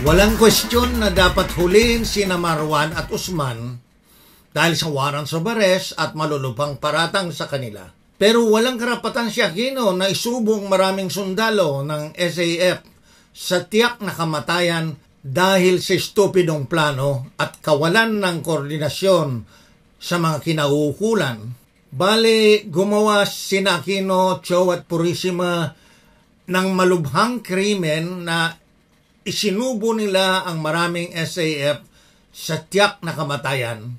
Walang kwestiyon na dapat huliin sina Marwan at Usman dahil sa warrants of arrest at malulupang paratang sa kanila. Pero walang karapatan si Aquino na isubong maraming sundalo ng SAF sa tiyak na kamatayan dahil sa stupidong plano at kawalan ng koordinasyon sa mga kinauukulan. Bale, gumawa si Aquino, Cho at Purisima ng malubhang krimen na isinubo nila ang maraming SAF sa tiyak na kamatayan.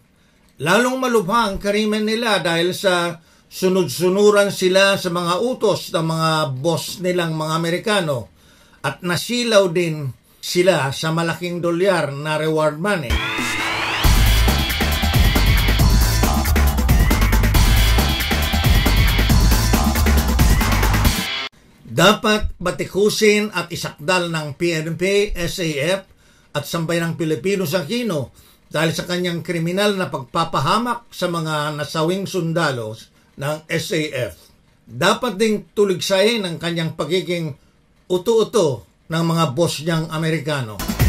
Lalong malubha ang karimen nila dahil sa sunod-sunuran sila sa mga utos ng mga boss nilang mga Amerikano at nasilaw din sila sa malaking dolyar na reward money. Dapat batikusin at isakdal ng PNP, SAF at sambayanang Pilipino sa Aquino dahil sa kanyang kriminal na pagpapahamak sa mga nasawing sundalos ng SAF. Dapat ding tuligsayin ang kanyang pagiging uto-uto ng mga boss niyang Amerikano.